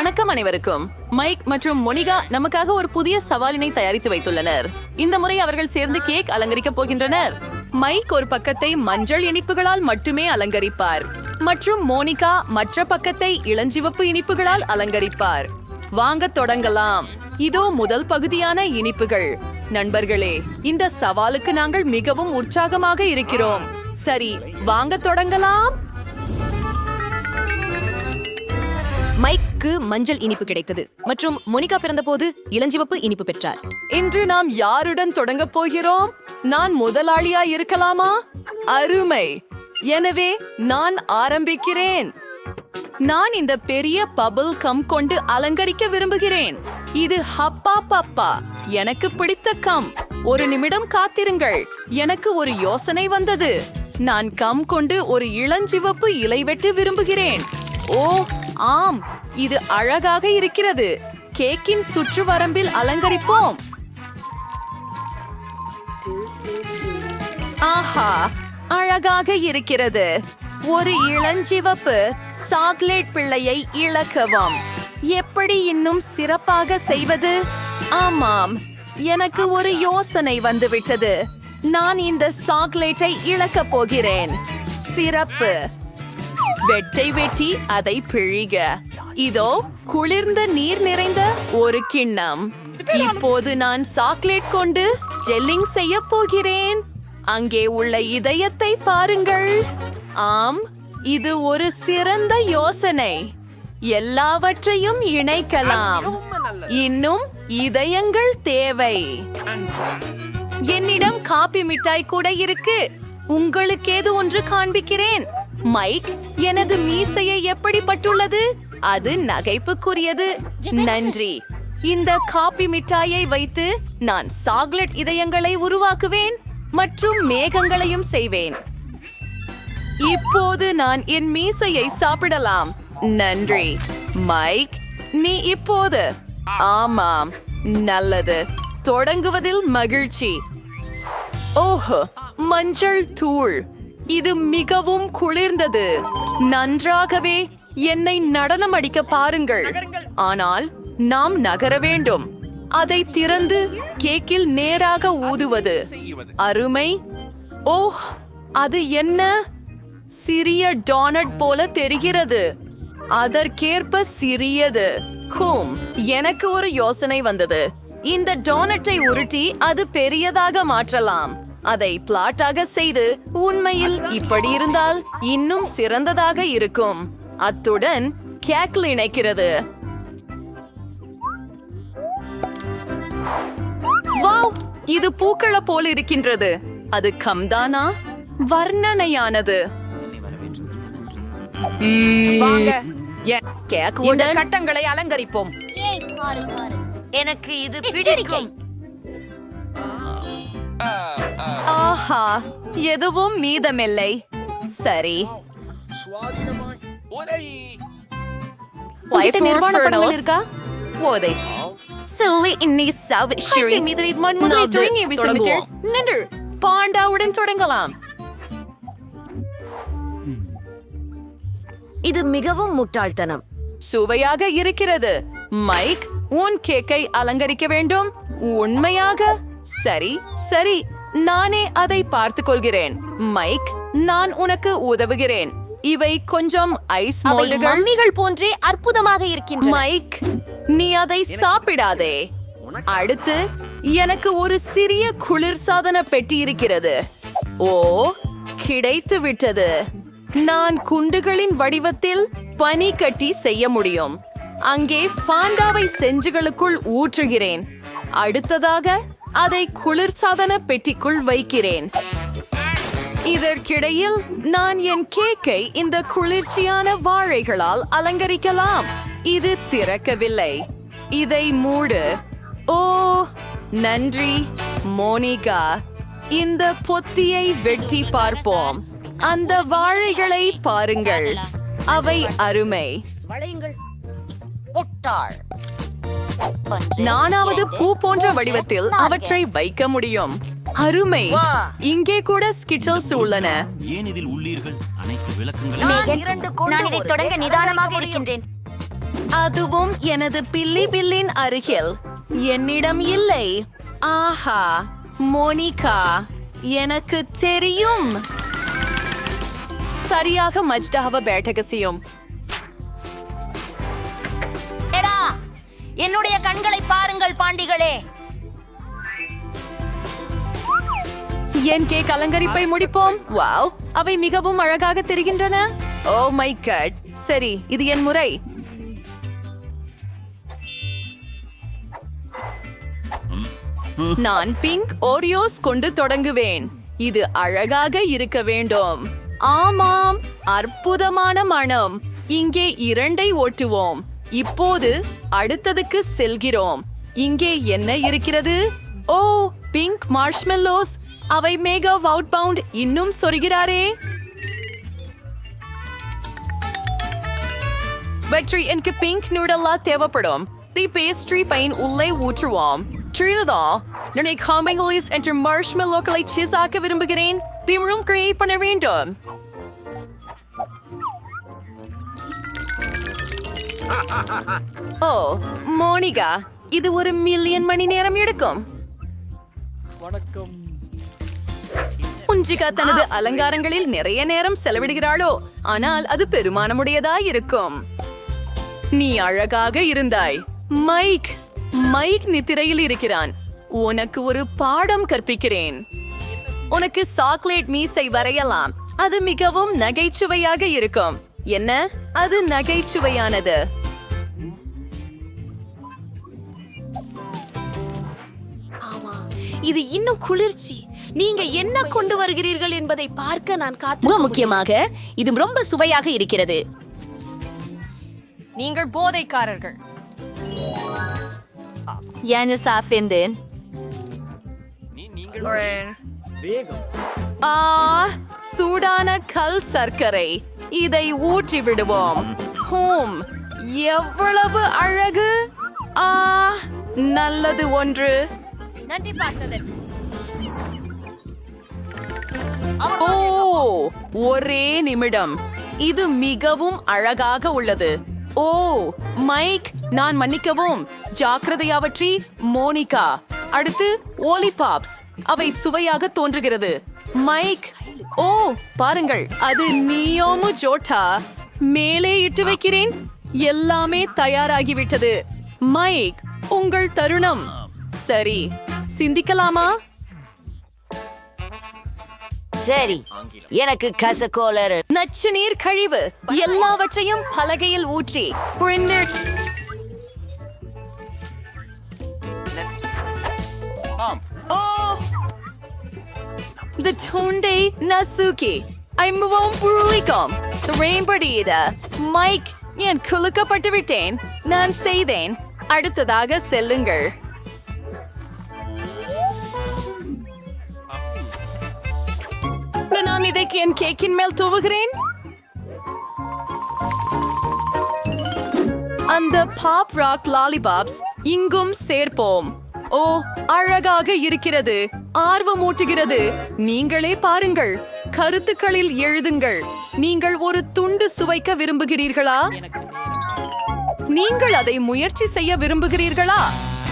வணக்கம் அனைவருக்கும். மைக் மற்றும் மொனிகா நமக்காக ஒரு புதிய சவாலினை தயாரித்து வைத்துள்ளனர். இந்த முறை அவர்கள் சேர்ந்து கேக் அலங்கரிக்கப் போகின்றனர். மைக் ஒரு பக்கத்தை மஞ்சள் இனிப்புகளால் மட்டுமே அலங்கரிப்பார். மற்றும் மோனிகா மற்ற பக்கத்தை இளஞ்சிவப்பு இனிப்புகளால் அலங்கரிப்பார். வாங்கத் தொடங்கலாம். இதோ முதல் பகுதியான இனிப்புகள். நண்பர்களே இந்த சவாலுக்கு நாங்கள் மிகவும் உற்சாகமாக இருக்கிறோம். சரி வாங்கத் தொடங்கலாம். மோனிகாவுக்கு மஞ்சள் இனிப்பு கிடைத்தது. மற்றும் மோனிகா பிறந்தபோது இளஞ்சிவப்பு இனிப்பு பெற்றார். இன்று நாம் யாருடன் தொடங்கப் போகிறோம்? நான் முதலாளியா இருக்கலாமா? அருமை. எனவே நான் ஆரம்பிக்கிறேன். நான் இந்த பெரிய பபிள் கம் கொண்டு அலங்கரிக்க விரும்புகிறேன். இது ஹப்பா பப்பா. எனக்கு பிடித்த கம் ஒரு நிமிடம் காத்திருங்கள். எனக்கு ஒரு யோசனை வந்தது. நான் கம் கொண்டு ஒரு இளஞ்சிவப்பு இலை வெட்டு விரும்புகிறேன். ஓ ஆம். இது அழகாக இருக்கிறது. கேக்கின் சுற்றுவரம்பில் அலங்கரிப்போம். ஆஹா அழகாக இருக்கிறது. ஒரு இளஞ்சிவப்பு சாக்லேட் பிள்ளையை இழக்கவும். எப்படி இன்னும் சிறப்பாக செய்வது? ஆமாம் எனக்கு ஒரு யோசனை வந்துவிட்டது. நான் இந்த சாக்லேட்டை இழக்கப் போகிறேன். சிறப்பு. வெட்டை வெட்டி அதை பிழிக. இதோ குளிர்ந்த நீர் நிறைந்த ஒரு கிண்ணம். இப்போது நான் சாக்லேட் கொண்டு ஜெல்லிங் செய்ய போகிறேன். அங்கே உள்ள இதயத்தை பாருங்கள். ஆம் இது ஒரு சிறந்த யோசனை. எல்லாவற்றையும் இணைக்கலாம். இன்னும் இதயங்கள் தேவை. என்னிடம் காபி மிட்டாய் கூட இருக்கு. உங்களுக்கேது ஒன்று காண்பிக்கிறேன்? மைக் எனது மீசையை எப்படி பட்டுள்ளது அது நகைப்புக்குரியது. நன்றி. இந்த காபி மிட்டாயை வைத்து நான் சாக்லேட் இதயங்களை உருவாக்குவேன் மற்றும் மேகங்களையும் செய்வேன். இப்போது நான் என் மீசையை சாப்பிடலாம். நன்றி. மைக் நீ இப்போது. ஆமாம். நல்லது. தொடங்குவதில் மகிழ்ச்சி. ஓஹோ மஞ்சள் தூள். இது மிகவும் குளிர்ந்தது. நன்றாகவே என்னை நடனம் அடிக்க பாருங்கள். ஆனால் நாம் நகர வேண்டும். அதை திறந்து கேக்கில் நேராக ஊதுவது. அருமை. ஓஹ் அது என்ன? சிறிய டோனட் போல தெரிகிறது. அதற்கேற்ப சிறியது. கூம் எனக்கு ஒரு யோசனை வந்தது. இந்த டோனட்டை உருட்டி அது பெரியதாக மாற்றலாம். அதை பிளாட்டாக செய்து உண்மையில் இப்படி இருந்தால் இன்னும் சிறந்ததாக இருக்கும். அத்துடன் கேக்கில் இணைக்கிறது. வாவ் இது பூக்கள போல் இருக்கின்றது. அது கம்தானா? வர்ணனையானது. வாங்க கேக் இந்த கட்டங்களை அலங்கரிப்போம். எனக்கு இது பிடிக்கும். ஆஹா எதுவும் மீதமில்லை. சரி. உங்ககிட்ட நிர்வாண படங்கள் இருக்கா? ஓதை சில்லி இன்னி சவ் ஷிரி மிதிரை மண் முதலை நாம் துவங்கி தொடங்குவோம். நின்று பாண்டாவுடன் தொடங்கலாம் இது மிகவும் முட்டாள்தனம். சுவையாக இருக்கிறது. மைக் உன் கேக்கை அலங்கரிக்க வேண்டும். உண்மையாக? சரி சரி. நானே அதை பார்த்துக் கொள்கிறேன் மைக் நான் உனக்கு உதவுகிறேன். இவை கொஞ்சம் ஐஸ் அவை மோல்டுகள். மம்மிகள் போன்றே அற்புதமாக இருக்கின்றன. மைக் நீ அதை சாப்பிடாதே. அடுத்து எனக்கு ஒரு சிறிய குளிர்சாதன பெட்டி இருக்கிறது. ஓ கிடைத்து விட்டது. நான் குண்டுகளின் வடிவத்தில் பனி கட்டி செய்ய முடியும். அங்கே ஃபாண்டாவை செஞ்சுகளுக்குள் ஊற்றுகிறேன். அடுத்ததாக அதை குளிர்சாதன பெட்டிக்குள் வைக்கிறேன். இதற்கிடையில் நான் என் கேக்கை இந்த குளிர்ச்சியான வாழைகளால் அலங்கரிக்கலாம். இது திறக்கவில்லை. இதை மூடு. ஓ நன்றி மோனிகா. இந்த பொத்தியை வெட்டி பார்ப்போம். அந்த வாழைகளை பாருங்கள். அவை அருமை. நானாவது பூ போன்ற வடிவத்தில் அவற்றை வைக்க முடியும். அருமை. இங்கே கூட ஸ்கிட்டல்ஸ் உள்ளன. ஏன் இதில் உள்ளீர்கள்? அனைத்து விளக்கங்களையும் நான் இரண்டு கொண்டு நான் இதை தொடங்க நிதானமாக. இருக்கின்றேன். அதுவும் எனது பில்லி பில்லின் அருகில். என்னிடம் இல்லை. ஆஹா மோனிகா எனக்கு தெரியும். சரியாக மஜ்டாவ பேட்டக செய்யும் என்னுடைய கண்களை பாருங்கள் பாண்டிகளே. என் கேக் அலங்கரிப்பை முடிப்போம். வாவ் அவை மிகவும் அழகாக தெரிகின்றன. ஓ மை கட் சரி இது என் முறை. நான் பிங்க் ஓரியோஸ் கொண்டு தொடங்குவேன். இது அழகாக இருக்க வேண்டும். ஆமாம் அற்புதமான மனம் இங்கே இரண்டை ஓட்டுவோம். இப்போது அடுத்ததுக்கு செல்கிறோம். இங்கே என்ன இருக்கிறது? ஓ பிங்க் மார்ஷ்மெல்லோஸ். அவை மேகா அவுட் பவுண்ட் இன்னும் சொருகிறாரே. வெற்றி எனக்கு பிங்க் நூடலா தேவைப்படும். தி பேஸ்ட்ரி பைன் உள்ளே ஊற்றுவோம். ட்ரினதா நான் காமிங்கலிஸ் என்ற மார்ஷ்மெல்லோக்களை சீஸ் ஆக்க விரும்புகிறேன். திமிழும் கிரியேட் பண்ண வேண்டும். ஓ மோனிகா இது ஒரு மில்லியன் மணி நேரம் எடுக்கும். புஞ்சிகா தனது அலங்காரங்களில் நிறைய நேரம் செலவிடுகிறாளோ ஆனால் அது பெருமானமுடையதா இருக்கும் நீ அழகாக இருந்தாய். மைக் மைக் நித்திரையில் இருக்கிறான். உனக்கு ஒரு பாடம் கற்பிக்கிறேன். உனக்கு சாக்லேட் மீசை வரையலாம். அது மிகவும் நகைச்சுவையாக இருக்கும். என்ன? அது நகைச்சுவையானது. இது இன்னும் குளிர்ச்சி. நீங்க என்ன கொண்டு வருகிறீர்கள் என்பதை பார்க்க நான் காத்து மிக முக்கியமாக இது ரொம்ப சுவையாக இருக்கிறது. நீங்கள் போதைக்காரர்கள். என்ன சாப்பிட்டேன்? ஆ சூடான கல் சர்க்கரை. இதை ஊற்றி விடுவோம். ஹோம் எவ்வளவு அழகு. ஆ நல்லது ஒன்று. நன்றி பார்த்ததற்கு ஓ ஒரே நிமிடம். இது மிகவும் அழகாக உள்ளது. ஓ மைக் நான் மன்னிக்கவும். ஜாக்கிரதையாவற்றி மோனிகா. அடுத்து ஓலி பாப்ஸ். அவை சுவையாக தோன்றுகிறது. மைக் ஓ பாருங்கள். அது நியோமு ஜோட்டா. மேலே இட்டு வைக்கிறேன். எல்லாமே தயாராகிவிட்டது. மைக் உங்கள் தருணம். சரி. சிந்திக்கலாமா? சரி. எனக்கு கசகோலர் நச்சு நீர் கழிவு எல்லாவற்றையும் பலகையில் ஊற்றி பிரிண்டர் The Tunde Nasuki. ஐம்பவும் புருளிக்கும் துறையம்படியிட மைக் என் குலுக்கப்பட்டு விட்டேன் நான் செய்தேன் அடுத்ததாக செல்லுங்கள் இதை என் கேக்கின் மேல் தூவுகிறேன். அந்த பாப் ராக் லாலிபாப்ஸ் இங்கும் சேர்ப்போம். ஓ அழகாக இருக்கிறது. ஆர்வமூட்டுகிறது நீங்களே பாருங்கள். கருத்துக்களில் எழுதுங்கள். நீங்கள் ஒரு துண்டு சுவைக்க விரும்புகிறீர்களா? நீங்கள் அதை முயற்சி செய்ய விரும்புகிறீர்களா?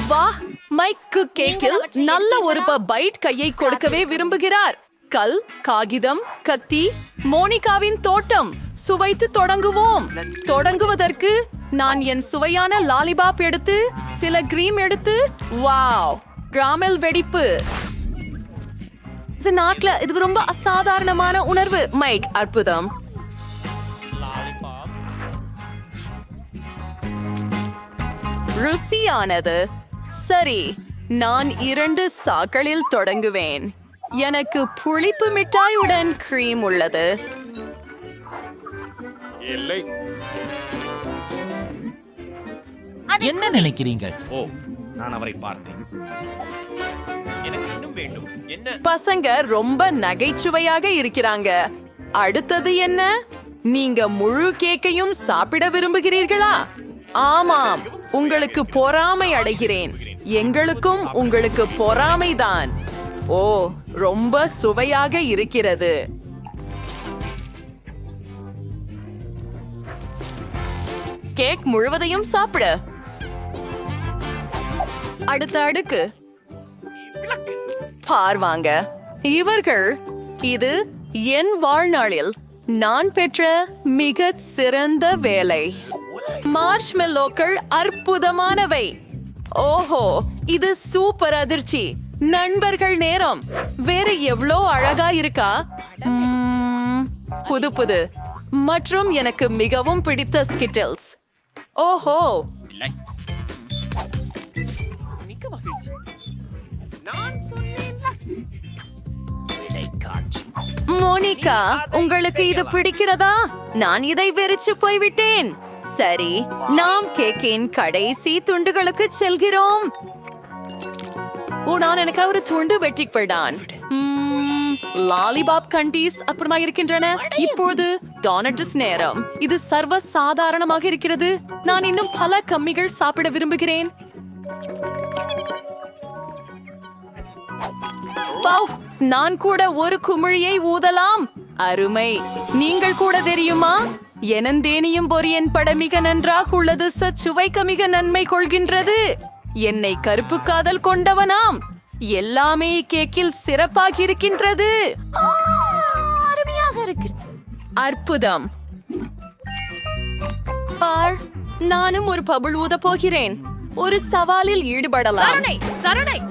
வா மைக்கு கேக்கில் நல்ல ஒரு ப- பைட் கையை கொடுக்கவே விரும்புகிறார். கல் காகிதம் கத்தி மோனிகாவின் தோட்டம். சுவைத்து தொடங்குவோம். தொடங்குவதற்கு நான் என் சுவையான லாலிபாப் எடுத்து சில கிரீம் எடுத்து வாவ் கிராமல் வெடிப்பு. நாக்குல இது ரொம்ப அசாதாரணமான உணர்வு மைக் அற்புதம். ருசியானது. சரி நான் இரண்டு சாக்களில் தொடங்குவேன். எனக்கு புளிப்பு மிட்டாயுடன் கிரீம் உள்ளது. என்ன நினைக்கிறீங்க ஓ நான் அவரை பார்த்தேன். எனக்கு இன்னும் வேண்டும். என்ன? பசங்க ரொம்ப நகைச்சுவையாக இருக்கிறாங்க. அடுத்தது என்ன? நீங்க முழு கேக்கையும் சாப்பிட விரும்புகிறீர்களா? ஆமாம் உங்களுக்கு பொறாமை அடைகிறேன். எங்களுக்கும் உங்களுக்கு பொறாமைதான். ஓ ரொம்ப சுவையாக இருக்கிறது. கேக் முழுவதையும் சாப்பிடு. அடுத்த அடுக்கு. பார்வாங்க இவர்கள் இது என் வாழ்நாளில் நான் பெற்ற மிக சிறந்த வேலை. மார்ஷ்மெல்லோக்கள் அற்புதமானவை. ஓஹோ இது சூப்பர் அதிர்ச்சி. நண்பர்கள் நேரம். வேற எவ்வளோ அழகா இருக்கா? புது புது. மற்றும் எனக்கு மிகவும் பிடித்த ஸ்கிட்டில்ஸ் ஓஹோ. மோனிகா உங்களுக்கு இது பிடிக்கிறதா? நான் இதை வெறிச்சு போய்விட்டேன். சரி நாம் கேக்கின் கடைசி துண்டுகளுக்கு செல்கிறோம். ஓ நான் எனக்கு ஒரு துண்டு வெட்டிக்கொள்டான் லாலிபாப் கண்டீஸ் அப்புறமா இருக்கின்றன. இப்போது டோனட்டஸ் நேரம். இது சர்வ சாதாரணமாக இருக்கிறது. நான் இன்னும் பல கம்மிகள் சாப்பிட விரும்புகிறேன். நான் கூட ஒரு குமிழியை ஊதலாம். அருமை. நீங்கள் கூட தெரியுமா? எனந்தேனியும் பொரியன் பட மிக நன்றாக உள்ளது. சச்சுவைக்க மிக நன்மை கொள்கின்றது. என்னை கருப்பு காதல் கொண்டவனாம். எல்லாமே கேக்கில் சிறப்பாக இருக்கின்றது அருமையாக இருக்கிறது. அற்புதம். பார் நானும் ஒரு பபுள் ஊத போகிறேன். ஒரு சவாலில் ஈடுபடலாம். சரணை சரணை